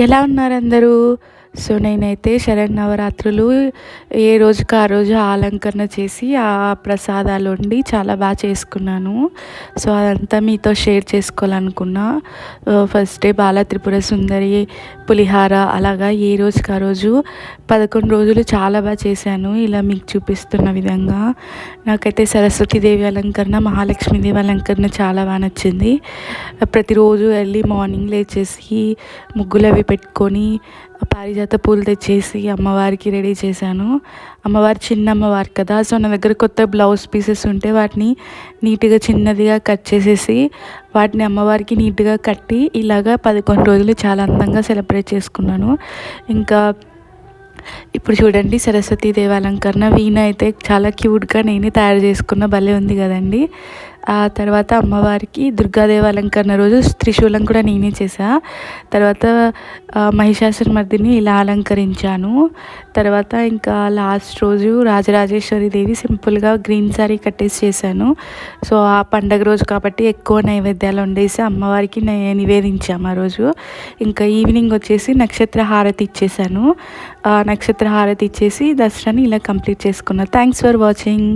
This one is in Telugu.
ఎలా ఉన్నారు అందరూ? సో నేనైతే శరన్నవరాత్రులు ఏ రోజుకి ఆ రోజు అలంకరణ చేసి ఆ ప్రసాదాలు వండి చాలా బాగా చేసుకున్నాను. సో అదంతా మీతో షేర్ చేసుకోవాలనుకున్నా. ఫస్ట్ డే బాల త్రిపుర సుందరి పులిహార అలాగా ఏ రోజుకి ఆ రోజు పదకొండు రోజులు చాలా బాగా చేశాను. ఇలా మీకు చూపిస్తున్న విధంగా. నాకైతే సరస్వతీదేవి అలంకరణ మహాలక్ష్మీదేవి అలంకరణ చాలా బాగా నచ్చింది. ప్రతిరోజు ఎర్లీ మార్నింగ్ లేచేసి ముగ్గులు అవి పెట్టుకొని పారిజాత పూలు తెచ్చేసి అమ్మవారికి రెడీ చేశాను. అమ్మవారి చిన్న అమ్మవారు కదా సో నా దగ్గర కొత్త బ్లౌజ్ పీసెస్ ఉంటే వాటిని నీట్గా చిన్నదిగా కట్ చేసేసి వాటిని అమ్మవారికి నీట్గా కట్టి ఇలాగా పదకొండు రోజులు చాలా అందంగా సెలబ్రేట్ చేసుకున్నాను. ఇంకా ఇప్పుడు చూడండి సరస్వతీ దేవాలంకరణ వీణ అయితే చాలా క్యూట్గా నేనే తయారు చేసుకున్న భలే ఉంది కదండి. ఆ తర్వాత అమ్మవారికి దుర్గాదేవి అలంకరణ రోజు త్రిశూలం కూడా నేనే చేసా తర్వాత మహిషాసురమర్దిని ఇలా అలంకరించాను. తర్వాత ఇంకా లాస్ట్ రోజు రాజరాజేశ్వరి దేవి సింపుల్గా గ్రీన్ శారీ కట్టేసి చేశాను. సో ఆ పండగ రోజు కాబట్టి ఎక్కువ నైవేద్యాలు వండేసి అమ్మవారికి నివేదించాము ఆ రోజు. ఇంకా ఈవినింగ్ వచ్చేసి నక్షత్ర హారతి ఇచ్చేసాను నక్షత్ర హారతి ఇచ్చేసి దసరాని ఇలా కంప్లీట్ చేసుకున్నాను థ్యాంక్స్ ఫర్ వాచింగ్.